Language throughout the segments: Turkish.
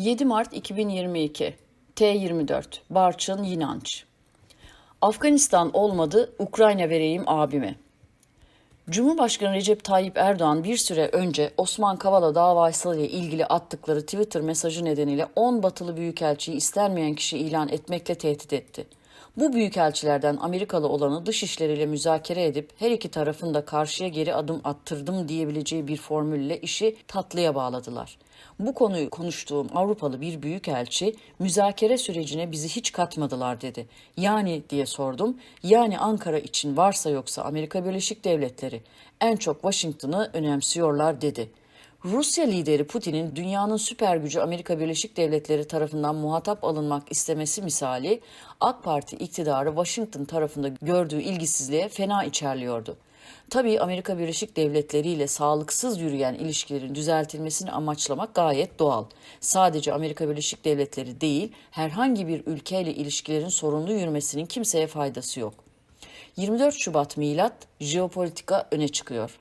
7 Mart 2022 T24 Barçın Yinanç Afganistan olmadı Ukrayna vereyim abime. Cumhurbaşkanı Recep Tayyip Erdoğan bir süre önce Osman Kavala davası ile ilgili attıkları Twitter mesajı nedeniyle 10 batılı büyükelçiyi istenmeyen kişi ilan etmekle tehdit etti. Bu büyükelçilerden Amerikalı olanı dışişleriyle müzakere edip her iki tarafın da karşıya geri adım attırdım diyebileceği bir formülle işi tatlıya bağladılar. Bu konuyu konuştuğum Avrupalı bir büyükelçi müzakere sürecine bizi hiç katmadılar dedi. Yani diye sordum. Yani Ankara için varsa yoksa Amerika Birleşik Devletleri en çok Washington'ı önemsiyorlar dedi. Rusya lideri Putin'in dünyanın süper gücü Amerika Birleşik Devletleri tarafından muhatap alınmak istemesi misali AK Parti iktidarı Washington tarafında gördüğü ilgisizliğe fena içerliyordu. Tabii Amerika Birleşik Devletleri ile sağlıksız yürüyen ilişkilerin düzeltilmesini amaçlamak gayet doğal. Sadece Amerika Birleşik Devletleri değil, herhangi bir ülkeyle ilişkilerin sorunlu yürümesinin kimseye faydası yok. 24 Şubat milat jeopolitika öne çıkıyor.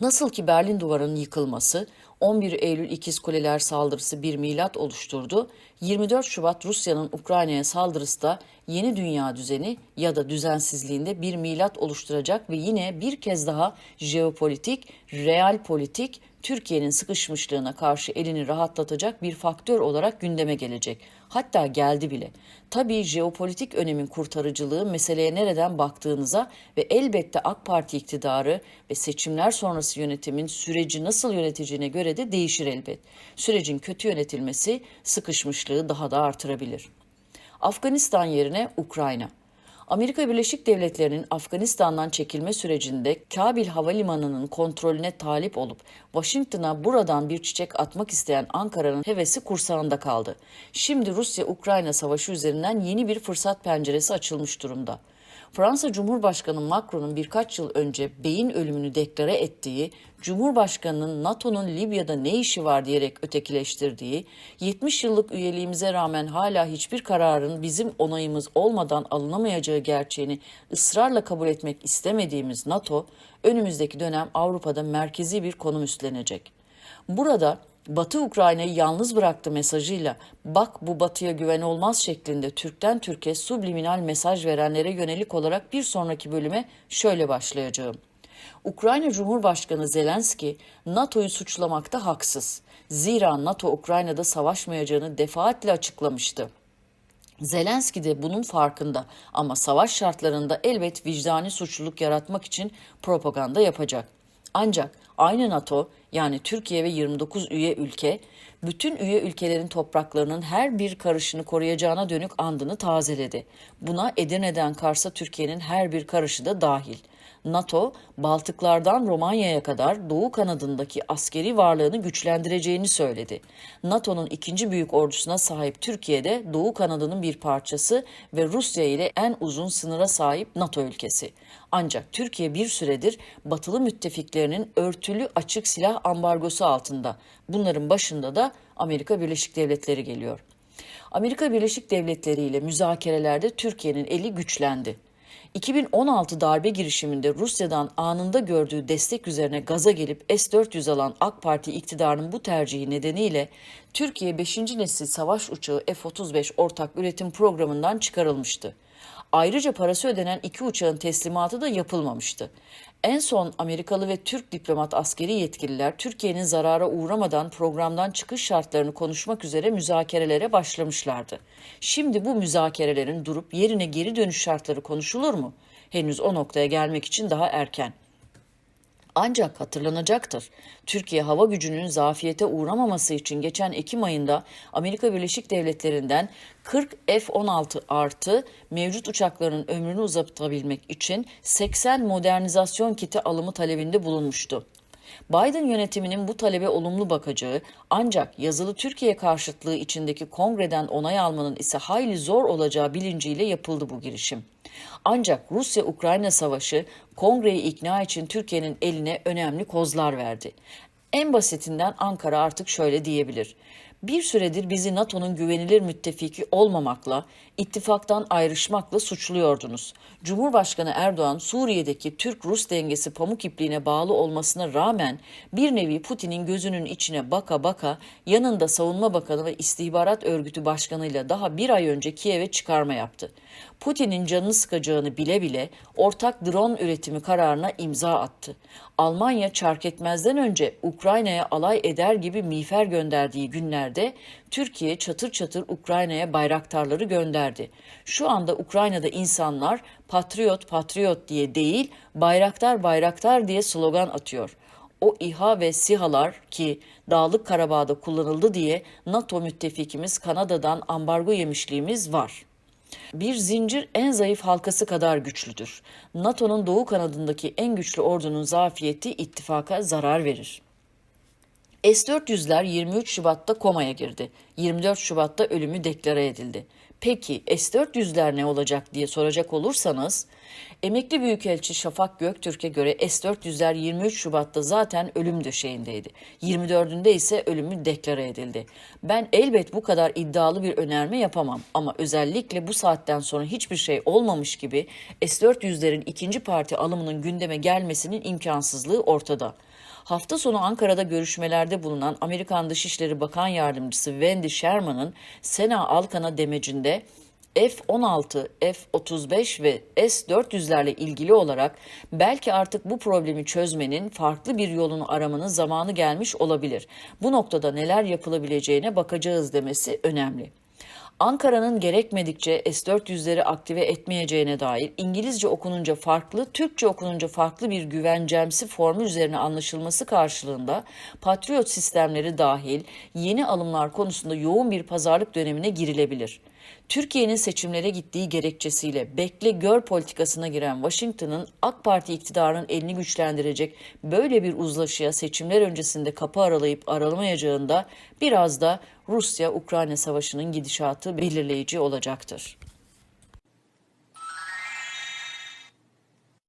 Nasıl ki Berlin Duvarı'nın yıkılması, 11 Eylül İkiz Kuleler saldırısı bir milat oluşturdu, 24 Şubat Rusya'nın Ukrayna'ya saldırısı da yeni dünya düzeni ya da düzensizliğinde bir milat oluşturacak ve yine bir kez daha jeopolitik, real politik, Türkiye'nin sıkışmışlığına karşı elini rahatlatacak bir faktör olarak gündeme gelecek. Hatta geldi bile. Tabii jeopolitik önemin kurtarıcılığı meseleye nereden baktığınıza ve elbette AK Parti iktidarı ve seçimler sonrası yönetimin süreci nasıl yöneteceğine göre de değişir elbet. Sürecin kötü yönetilmesi sıkışmışlığı daha da artırabilir. Afganistan yerine Ukrayna. Amerika Birleşik Devletleri'nin Afganistan'dan çekilme sürecinde Kabil Havalimanı'nın kontrolüne talip olup Washington'a buradan bir çiçek atmak isteyen Ankara'nın hevesi kursağında kaldı. Şimdi Rusya-Ukrayna savaşı üzerinden yeni bir fırsat penceresi açılmış durumda. Fransa Cumhurbaşkanı Macron'un birkaç yıl önce beyin ölümünü deklare ettiği, Cumhurbaşkanı'nın NATO'nun Libya'da ne işi var diyerek ötekileştirdiği, 70 yıllık üyeliğimize rağmen hala hiçbir kararın bizim onayımız olmadan alınamayacağı gerçeğini ısrarla kabul etmek istemediğimiz NATO, önümüzdeki dönem Avrupa'da merkezi bir konum üstlenecek. Burada Batı Ukrayna'yı yalnız bıraktı mesajıyla bak bu batıya güven olmaz şeklinde Türk'ten Türkiye subliminal mesaj verenlere yönelik olarak bir sonraki bölüme şöyle başlayacağım. Ukrayna Cumhurbaşkanı Zelenski NATO'yu suçlamakta haksız. Zira NATO Ukrayna'da savaşmayacağını defaatle açıklamıştı. Zelenski de bunun farkında ama savaş şartlarında elbet vicdani suçluluk yaratmak için propaganda yapacak. Ancak aynı NATO yani Türkiye ve 29 üye ülke bütün üye ülkelerin topraklarının her bir karışını koruyacağına dönük andını tazeledi. Buna Edirne'den Kars'a Türkiye'nin her bir karışı da dahil. NATO, Baltıklardan Romanya'ya kadar Doğu kanadındaki askeri varlığını güçlendireceğini söyledi. NATO'nun ikinci büyük ordusuna sahip Türkiye'de Doğu kanadının bir parçası ve Rusya ile en uzun sınıra sahip NATO ülkesi. Ancak Türkiye bir süredir batılı müttefiklerinin örtülü açık silah ambargosu altında. Bunların başında da Amerika Birleşik Devletleri geliyor. Amerika Birleşik Devletleri ile müzakerelerde Türkiye'nin eli güçlendi. 2016 darbe girişiminde Rusya'dan anında gördüğü destek üzerine gaza gelip S-400 alan AK Parti iktidarının bu tercihi nedeniyle Türkiye 5. nesil savaş uçağı F-35 ortak üretim programından çıkarılmıştı. Ayrıca parası ödenen iki uçağın teslimatı da yapılmamıştı. En son Amerikalı ve Türk diplomat askeri yetkililer Türkiye'nin zarara uğramadan programdan çıkış şartlarını konuşmak üzere müzakerelere başlamışlardı. Şimdi bu müzakerelerin durup yerine geri dönüş şartları konuşulur mu? Henüz o noktaya gelmek için daha erken. Ancak hatırlanacaktır. Türkiye hava gücünün zafiyete uğramaması için geçen Ekim ayında Amerika Birleşik Devletleri'nden 40 F-16 artı mevcut uçakların ömrünü uzatabilmek için 80 modernizasyon kiti alımı talebinde bulunmuştu. Biden yönetiminin bu talebe olumlu bakacağı ancak yazılı Türkiye karşıtlığı içindeki kongreden onay almanın ise hayli zor olacağı bilinciyle yapıldı bu girişim. Ancak Rusya-Ukrayna savaşı kongreyi ikna için Türkiye'nin eline önemli kozlar verdi. En basitinden Ankara artık şöyle diyebilir. Bir süredir bizi NATO'nun güvenilir müttefiki olmamakla, ittifaktan ayrışmakla suçluyordunuz. Cumhurbaşkanı Erdoğan Suriye'deki Türk-Rus dengesi pamuk ipliğine bağlı olmasına rağmen bir nevi Putin'in gözünün içine baka baka yanında Savunma Bakanı ve İstihbarat Örgütü Başkanı'yla daha bir ay önce Kiev'e çıkarma yaptı. Putin'in canını sıkacağını bile bile ortak drone üretimi kararına imza attı. Almanya çark etmezden önce Ukrayna'ya alay eder gibi miğfer gönderdiği günlerde Türkiye çatır çatır Ukrayna'ya bayraktarları gönderdi. Şu anda Ukrayna'da insanlar patriot patriot diye değil bayraktar bayraktar diye slogan atıyor. O İHA ve SİHA'lar ki Dağlık Karabağ'da kullanıldı diye NATO müttefikimiz Kanada'dan ambargo yemişliğimiz var. Bir zincir en zayıf halkası kadar güçlüdür. NATO'nun doğu kanadındaki en güçlü ordunun zafiyeti ittifaka zarar verir. S-400'ler 23 Şubat'ta komaya girdi. 24 Şubat'ta ölümü deklare edildi. Peki S-400'ler ne olacak diye soracak olursanız, emekli Büyükelçi Şafak Göktürk'e göre S-400'ler 23 Şubat'ta zaten ölüm döşeğindeydi. 24'ünde ise ölümü deklare edildi. Ben elbet bu kadar iddialı bir önerme yapamam ama özellikle bu saatten sonra hiçbir şey olmamış gibi S-400'lerin ikinci parti alımının gündeme gelmesinin imkansızlığı ortada. Hafta sonu Ankara'da görüşmelerde bulunan Amerikan Dışişleri Bakan Yardımcısı Wendy Sherman'ın Sena Alkan'a demecinde F-16, F-35 ve S-400'lerle ilgili olarak belki artık bu problemi çözmenin farklı bir yolunu aramanın zamanı gelmiş olabilir. Bu noktada neler yapılabileceğine bakacağız demesi önemli. Ankara'nın gerekmedikçe S-400'leri aktive etmeyeceğine dair İngilizce okununca farklı, Türkçe okununca farklı bir güvencemsi formül üzerine anlaşılması karşılığında Patriot sistemleri dahil yeni alımlar konusunda yoğun bir pazarlık dönemine girilebilir. Türkiye'nin seçimlere gittiği gerekçesiyle bekle gör politikasına giren Washington'ın AK Parti iktidarının elini güçlendirecek böyle bir uzlaşıya seçimler öncesinde kapı aralayıp aralamayacağında biraz da Rusya-Ukrayna savaşının gidişatı belirleyici olacaktır.